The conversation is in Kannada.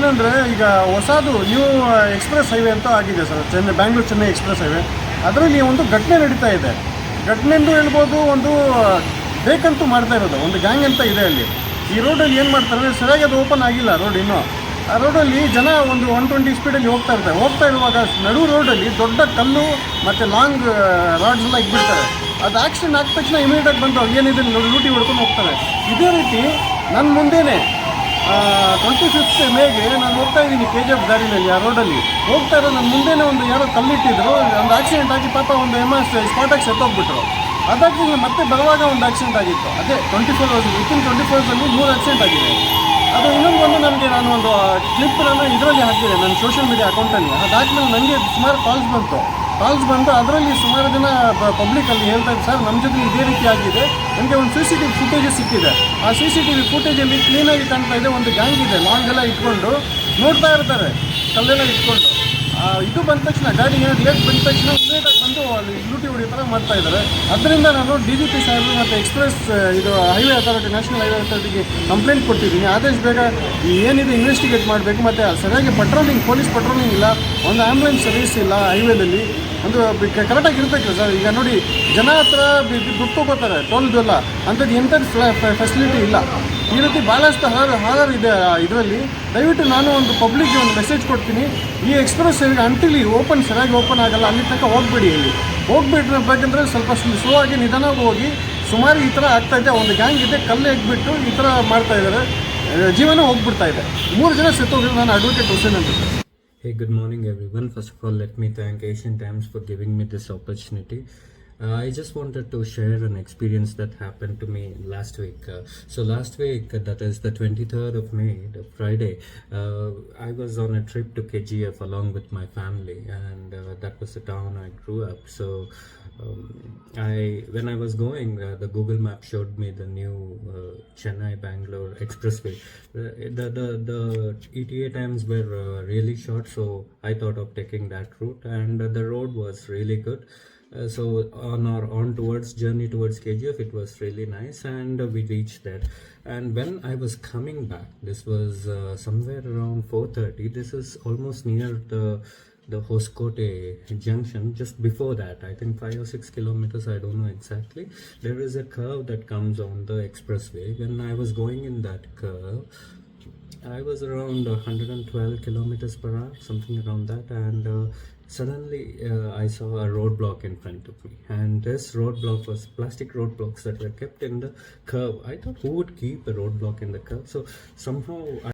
ಏನಂದರೆ ಈಗ ಹೊಸದು ನ್ಯೂ ಎಕ್ಸ್ಪ್ರೆಸ್ ಹೈವೇ ಅಂತ ಆಗಿದೆ sir. Chennai Bangalore Chennai express highway ಅದರಲ್ಲಿ ಒಂದು ಘಟನೆ ನಡೀತಾ ಇದೆ. ಘಟನೆ ಎಂದು ಹೇಳ್ಬೋದು ಒಂದು ಬೇಕಂತೂ ಮಾಡ್ತಾ ಇರೋದು. ಒಂದು ಗ್ಯಾಂಗ್ ಅಂತ ಇದೆ ಅಲ್ಲಿ. ಈ ರೋಡಲ್ಲಿ ಏನು ಮಾಡ್ತಾರೆ ಅಂದರೆ ಸರಿಯಾಗಿ ಅದು ಓಪನ್ ಆಗಿಲ್ಲ ರೋಡ್ ಇನ್ನೂ. ಆ ರೋಡಲ್ಲಿ ಜನ ಒಂದು ಒನ್ ಟ್ವೆಂಟಿ ಸ್ಪೀಡಲ್ಲಿ ಹೋಗ್ತಾ ಇರ್ತಾರೆ. ಹೋಗ್ತಾ ಇರುವಾಗ ನಡು ರೋಡಲ್ಲಿ ದೊಡ್ಡ ಕಲ್ಲು ಮತ್ತು ಲಾಂಗ್ ರಾಡ್ಸ್ ಎಲ್ಲ ಇಟ್ಬಿಡ್ತಾರೆ ಅದು ಆಕ್ಸಿಡೆಂಟ್ ಆದ ತಕ್ಷಣ ಇಮಿಡಿಯೇಟಾಗಿ ಬಂದು ಏನಿದೆ ಲೂಟಿ ಹೊಡ್ಕೊಂಡು ಹೋಗ್ತಾರೆ. ಇದೇ ರೀತಿ ನನ್ನ ಮುಂದೆನೇ ಟ್ವೆಂಟಿ ಫಿಫ್ತ್ ಮೇಗೆ ನಾನು ಹೋಗ್ತಾ ಇದ್ದೀನಿ ಕೆ ಜಿ ಎಫ್ ದಾರಿನಲ್ಲಿ, ಆ ರೋಡಲ್ಲಿ ಹೋಗ್ತಾ ಇರೋ ನನ್ನ ಮುಂದೆನೇ ಒಂದು ಯಾರೋ ಕಲ್ಲಿಟ್ಟಿದ್ರು, ಒಂದು ಆಕ್ಸಿಡೆಂಟ್ ಆಗಿ ಪಾಪ ಒಂದು ಎಂ ಎಸ್ ಸ್ಪಾಟಾಗಿ ಸತ್ತೋಗ್ಬಿಟ್ರು ಅದಾಗಿ ಮತ್ತೆ ಬರುವಾಗ ಒಂದು ಆಕ್ಸಿಡೆಂಟ್ ಆಗಿತ್ತು. ಅದೇ twenty four hours within twenty four ಅವರ್ಸಲ್ಲಿ ಮೂರು ಆಕ್ಸಿಡೆಂಟ್ ಆಗಿದೆ. ಅದು ಇನ್ನೊಂದು ಒಂದು ನನಗೆ ನಾನು ಒಂದು ಕ್ಲಿಪ್ ಇದರಲ್ಲಿ ಹಾಕಿದೆ, ನನ್ನ ಸೋಷಿಯಲ್ ಮೀಡಿಯಾ ಅಕೌಂಟಲ್ಲಿ ಅದಾದ್ಮೇಲೆ ನನಗೆ ಸುಮಾರು ಕಾಲ್ಸ್ ಬಂತು. ಕಾಲ್ಸ್ ಬಂದು ಅದರಲ್ಲಿ ಸುಮಾರು ಜನ ಪಬ್ಲಿಕಲ್ಲಿ ಹೇಳ್ತಾ ಇದ್ದಾರೆ ಸರ್ ನಮ್ಮ ಜೊತೆ ಇದೇ ರೀತಿ ಆಗಿದೆ. ನನಗೆ ಒಂದು C C T V footage ಸಿಕ್ಕಿದೆ. ಆ ಸಿ ಸಿ ಟಿ ವಿ ಫುಟೇಜಲ್ಲಿ ಕ್ಲೀನಾಗಿ ಕಾಣ್ತಾ ಇದೆ, ಒಂದು ಗ್ಯಾಂಗ್ ಇದೆ ಲಾಂಗ್ ಎಲ್ಲ ಇಟ್ಕೊಂಡು ನೋಡ್ತಾ ಇರ್ತಾರೆ, ಕಲ್ಲೆಲ್ಲ ಇಟ್ಕೊಂಡು. ಇದು ಬಂದ ತಕ್ಷಣ, ಗಾಡಿ ಏನಾದ್ರು ಲೇಟ್ ಬಂದ ತಕ್ಷಣ ಸ್ಟ್ರೇಟಾಗಿ ಬಂದು ಅಲ್ಲಿ ಲೂಟಿ ಹೊಡಿಯೋ ಥರ ಮಾಡ್ತಾ ಇದ್ದಾರೆ. ಅದರಿಂದ ನಾನು ಡಿ ಜಿ ಪಿ ಸಾಹೇಬರು ಮತ್ತು ಎಕ್ಸ್ಪ್ರೆಸ್ ಇದು ಹೈವೇ ಅಥಾರಿಟಿ ನ್ಯಾಷನಲ್ ಹೈವೇ ಅಥಾರಿಟಿಗೆ ಕಂಪ್ಲೇಂಟ್ ಕೊಟ್ಟಿದ್ದೀನಿ. ಆದಷ್ಟು ಬೇಗ ಏನಿದೆ ಇನ್ವೆಸ್ಟಿಗೇಟ್ ಮಾಡಬೇಕು, ಮತ್ತು ಸರಿಯಾಗಿ ಪಟ್ರೋಲಿಂಗ್ ಪೊಲೀಸ್ ಪಟ್ರೋಲಿಂಗ್ ಇಲ್ಲ, ಒಂದು ಆ್ಯಂಬುಲೆನ್ಸ್ ಸರ್ವಿಸ್ ಇಲ್ಲ ಹೈವೇದಲ್ಲಿ ಒಂದು ಕರೆಕ್ಟಾಗಿ ಇರಬೇಕು ಸರ್. ಈಗ ನೋಡಿ, ಜನ ಹತ್ರ ದುಡ್ಡು ತಗೋತಾರೆ ಟೋಲ್ ಎಲ್ಲ ಅಂಥದ್ದು ಎಂಥದ್ದು ಫೆಸಿಲಿಟಿ ಇಲ್ಲ. ಈ ರೀತಿ ಭಾಳಷ್ಟು ಹಾರ ಹಾರರ್ ಇದೆ ಇದರಲ್ಲಿ. ದಯವಿಟ್ಟು ನಾನು ಒಂದು ಪಬ್ಲಿಕ್ಗೆ ಒಂದು ಮೆಸೇಜ್ ಕೊಡ್ತೀನಿ. ಈ ಎಕ್ಸ್ಪ್ರೆಸ್ ಅಂಟಿಲಿ ಓಪನ್ ಸರಿಯಾಗಿ ಓಪನ್ ಆಗಲ್ಲ, ಅಲ್ಲಿ ತನಕ ಹೋಗ್ಬೇಡಿ ಇಲ್ಲಿ. ಹೋಗ್ಬಿಟ್ಬೇಕಂದ್ರೆ ಸ್ವಲ್ಪ ಸ್ಲೋ ಆಗಿ ನಿಧಾನವಾಗಿ ಹೋಗಿ, ಸುಮಾರು ಈ ಥರ ಆಗ್ತಾ ಇದೆ. ಒಂದು ಗ್ಯಾಂಗ್ ಇದೆ, ಕಲ್ಲು ಎಗ್ಬಿಟ್ಟು ಈ ಥರ ಮಾಡ್ತಾ ಇದ್ದಾರೆ. ಜೀವನ ಹೋಗ್ಬಿಡ್ತಾ ಇದೆ. ಮೂರು ಜನ ಸತ್ತೋಗಿದ್ರು ನಾನು ಅಡ್ವೊಕೇಟ್ ಹುಸೇನ್ ಅಂತ. Hey, good morning, everyone. First of all, let me thank Asian Times for giving me this opportunity. Uh, I just wanted to share an experience that happened to me last week. Uh, so, last week, uh, that is the 23rd of May, the Friday, uh, I was on a trip to KGF along with my family, and uh, that was the town I grew up. So, um, I when I was going, uh, the Google Map showed me the new uh, Chennai Bangalore expressway. Uh, the the the ETA times were uh, really short, so I thought of taking that route, and uh, the road was really good. Uh, so on our on towards journey towards KGF, it was really nice, and uh, we reached there. And when I was coming back, this was uh, somewhere around 4:30. This is almost near the the Hoskote junction. Just before that, I think five or six kilometers. I don't know exactly. There is a curve that comes on the expressway. When I was going in that curve, I was around 112 kilometers per hour, something around that, and uh, suddenly uh, I saw a roadblock in front of me. And this roadblock was plastic roadblocks that were kept in the curve. I thought, who would keep a roadblock in the curve? So somehow. I